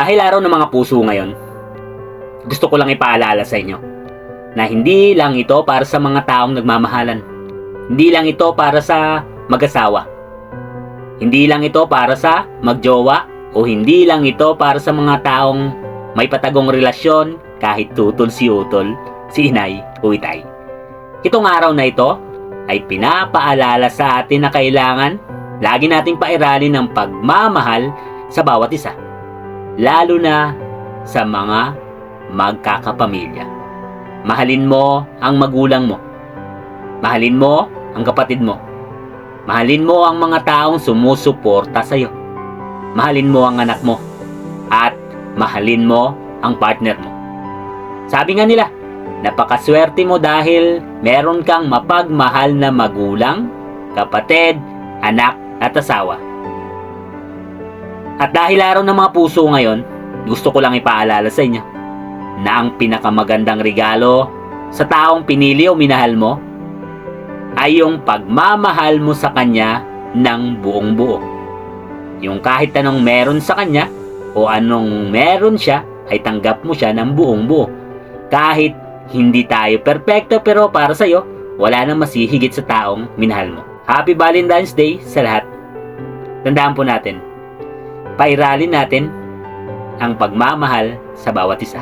Dahil araw ng mga puso ngayon, gusto ko lang ipaalala sa inyo na hindi lang ito para sa mga taong nagmamahalan. Hindi lang ito para sa mag-asawa. Hindi lang ito para sa magjowa o hindi lang ito para sa mga taong may patagong relasyon kahit tutol si utol, si inay o itay. Itong araw na ito ay pinapaalala sa atin na kailangan lagi nating pairalin ng pagmamahal sa bawat isa. Lalo na sa mga magkakapamilya. Mahalin mo ang magulang mo. Mahalin mo ang kapatid mo. Mahalin mo ang mga taong sumusuporta sa iyo. Mahalin mo ang anak mo. At mahalin mo ang partner mo. Sabi nga nila, napakaswerte mo dahil meron kang mapagmahal na magulang, kapatid, anak at asawa. At dahil araw ng mga puso ngayon, gusto ko lang ipaalala sa inyo na ang pinakamagandang regalo sa taong pinili o minahal mo ay yung pagmamahal mo sa kanya ng buong buo. Yung kahit anong meron sa kanya o anong meron siya ay tanggap mo siya ng buong buo. Kahit hindi tayo perpekto pero para sa'yo, wala nang masihigit sa taong minahal mo. Happy Valentine's Day sa lahat. Tandaan po natin, pairalin natin ang pagmamahal sa bawat isa.